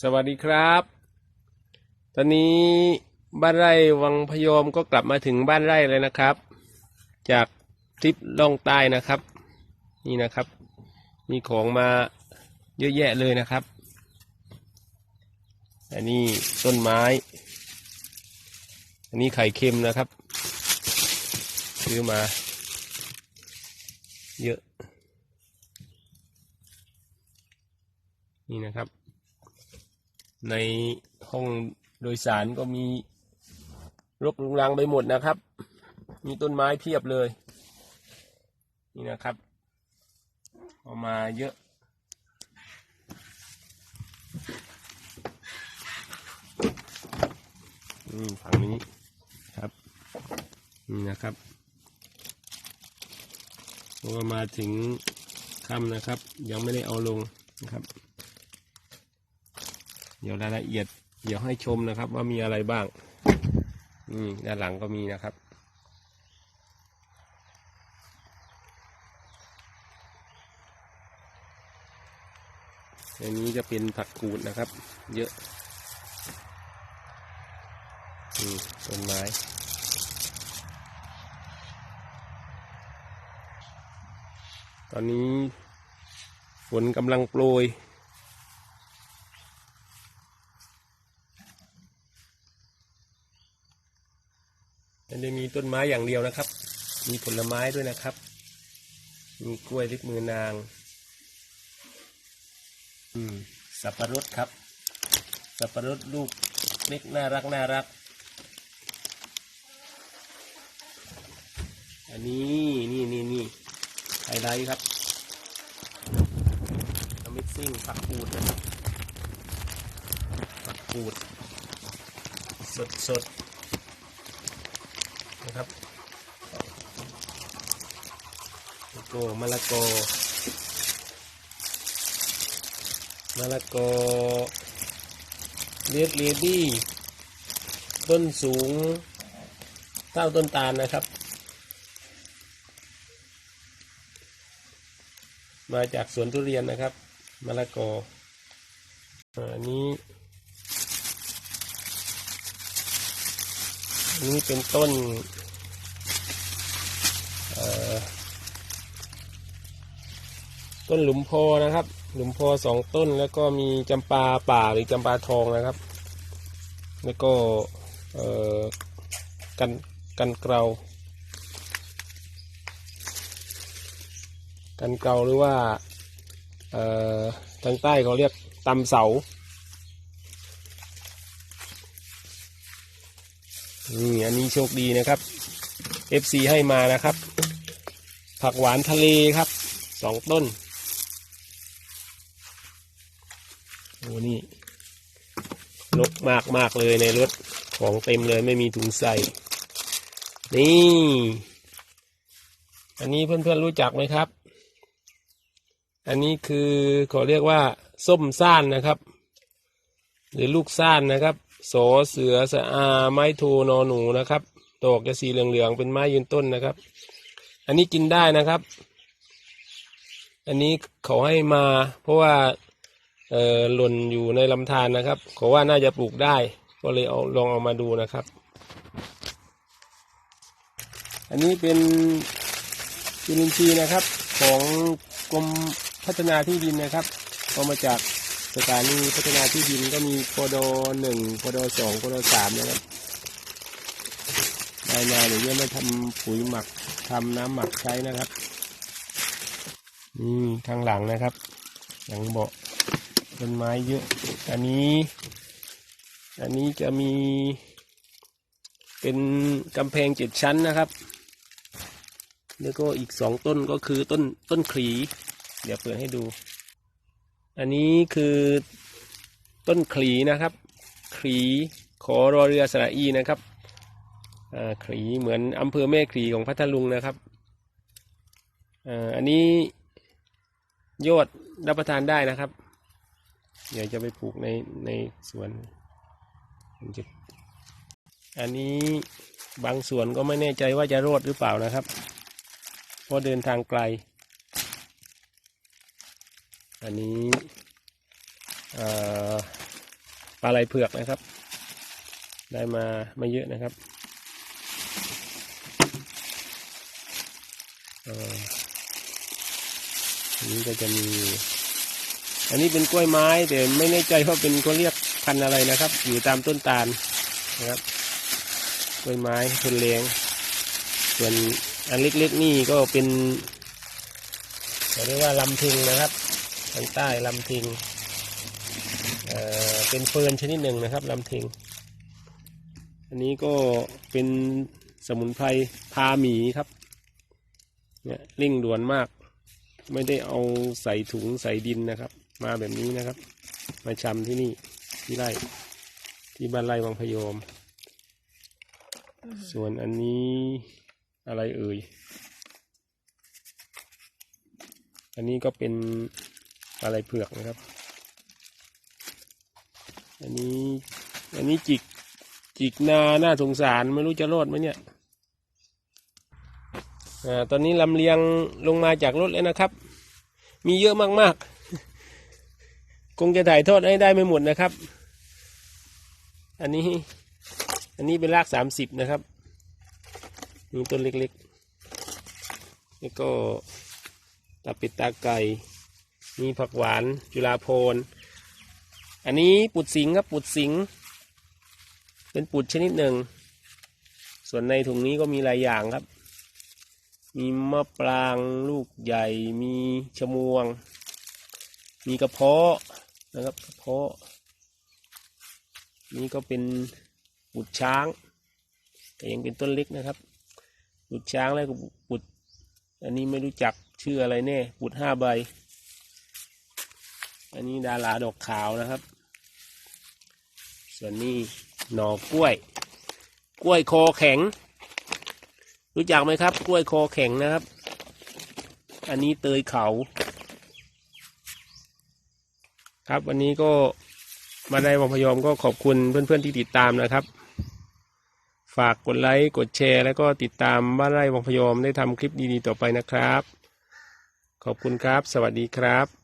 สวัสดีครับ ตอนนี้บ้านไร่วังพยอมก็กลับมาถึงบ้านไร่เลยนะครับ จากทริปล่องใต้นะครับ นี่นะครับ มีของมาเยอะแยะเลยนะครับ อันนี้ต้นไม้ อันนี้ไข่เค็มนะครับ ซื้อมา เยอะ นี่นะครับ ในห้องโดยสารก็มีรกรุงรังไปหมดนะครับ มีต้นไม้เพียบเลย นี่นะครับเอามาเยอะ นี่ฝั่งนี้ครับ นี่นะครับพอมาถึงค่ำนะครับ ยังไม่ได้เอาลงนะครับ เดี๋ยวรายละเอียด เดี๋ยวให้ชมนะครับ ว่ามีอะไรบ้างนี่ด้านหลังก็มีนะครับอันนี้จะเป็นผักกูดนะครับ เยอะนี่ต้นไม้ตอนนี้ฝนกำลังโปรย ไม่ได้มี ต้นไม้อย่างเดียวนะครับ มีผลไม้ด้วยนะครับ มีกล้วยลิบมือนาง อืม สับปะรดครับ สับปะรดลูกเล็กน่ารักน่ารัก อันนี้นี่นี่นี่ไฮไลท์ครับมิซิ่งผักกูดนะครับผักกูด สดสด นะครับแล้วก็มะละกอมะละกอเลียดเลดี้ต้นสูงเท่าต้นตาลนะครับ มาจากสวนทุเรียนนะครับมะละกออันนี้ นนี้เป็นต้นต้นหลุมโพนะครับ หลุมโพสองต้นแล้วก็มีจำปาป่าหรือจำปาทองนะครับ แล้วก็กันกันเกลากันเกลาหรือว่าทางใต้เขาเรียกตำเสา นี่อันนี้โชคดีนะครับ FC ให้มานะครับ ผักหวานทะเลครับสองต้นโอ้นี่ลกมากมากเลยในรถของเต็มเลยไม่มีถุงใส่ นี่ อันนี้เพื่อนๆรู้จักไหมครับ อันนี้คือขาเรียกว่า ส้มซ่านนะครับ หรือลูกซ่านนะครับ โสเสือสะอาไม้โทนอหนูนะครับดอกจะสีเหลืองๆเป็นไม้ยืนต้นนะครับ อันนี้กินได้นะครับ อันนี้เขาให้มา เพราะว่าเออหล่นอยู่ในลำธารนะครับเขาว่าน่าจะปลูกได้ ก็เลยเอาลองเอามาดูนะครับ อันนี้เป็นจุลินทรีย์นะครับ ของกรมพัฒนาที่ดินนะครับเอามาจาก สถานีพัฒนาที่ดินก็มีปดหนึ่งปดสองปดสามนะครับได้มาเดี๋ยวจะมาทำปุ๋ยหมักทำน้ำหมักใช้นะครับนี่ทางหลังนะครับ หลังเบาะต้นไม้เยอะ อันนี้ อันนี้จะมี เป็นกำแพงเจ็ดชั้นนะครับ แล้วก็อีกสองต้นก็คือต้นต้นขลี เดี๋ยวเปิดให้ดู อันนี้คือต้นขลีนะครับ ขลีขอรอเรือสระอีนะครับขลีเหมือนอำเภอแม่ขลีของพัทลุงนะครับอันนี้ยอดรับประทานได้นะครับ เดี๋ยวจะไปปลูกในในสวนอันนี้บางส่วนก็ไม่แน่ใจว่าจะรอดหรือเปล่านะครับ เพราะเดินทางไกล อันนี้ปลาไหลเผือกนะครับ ได้มาไม่เยอะนะครับอันนี้ก็จะมี อันนี้เป็นกล้วยไม้แต่ไม่แน่ใจว่าเป็นเขาเรียกพันอะไรนะครับ อยู่ตามต้นตาลนะครับกล้วยไม้ทนแรงส่วนอันเล็กๆนี่ก็เป็นเขาเรียกว่าลำทิงนะครับ ทางใต้ลำทิงเอ่อเป็นเฟิร์นชนิดหนึ่งนะครับลำทิง อันนี้ก็เป็นสมุนไพรพาหมีครับเนี่ยเร่งด่วนมาก ไม่ได้เอาใส่ถุงใส่ดินนะครับ มาแบบนี้นะครับ มาชำที่นี่ที่ไร่ที่บ้านไร่วังพยอม ส่วนอันนี้อะไรเอ่ย อันนี้ก็เป็น อะไรเผือกนะครับ อันนี้อันนี้จิกจิกนาหน่าสงสารไม่รู้จะรอดไหมเนี่ยอ่าตอนนี้ลำเลียงลงมาจากรถแล้วนะครับ มีเยอะมากๆ คงจะถ่ายทอดให้ได้ไม่หมดนะครับ อันนี้ อันนี้เป็นรากสามสิบนะครับมีต้นเล็กๆนี่ก็ตาปิดตาไก่ มีผักหวานจุฬาโพนอันนี้ปุดสิงครับปุดสิง เป็นปุดชนิดหนึ่ง ส่วนในถุงนี้ก็มีหลายอย่างครับ มีมะปรางลูกใหญ่ มีชะมวง มีกระเพาะนะครับกระเพาะ นี่ก็เป็นปุดช้าง แต่ยังเป็นต้นเล็กนะครับปุดช้างแล้วก็ปุดอันนี้ไม่รู้จักชื่ออะไรแน่ปุดห้าใบ อันนี้ดาราดอกขาวนะครับ ส่วนนี้หน่อกล้วย กล้วยคอแข็ง รู้จักไหมครับ กล้วยคอแข็งนะครับ อันนี้เตยเขา ครับวันนี้ก็มาได้วังพยอมก็ขอบคุณเพื่อนๆที่ติดตามนะครับ ฝากกดไลค์กดแชร์ แล้วก็ติดตามบ้านไร่วังพยอมได้ทำคลิปดีๆต่อไปนะครับ ขอบคุณครับ สวัสดีครับ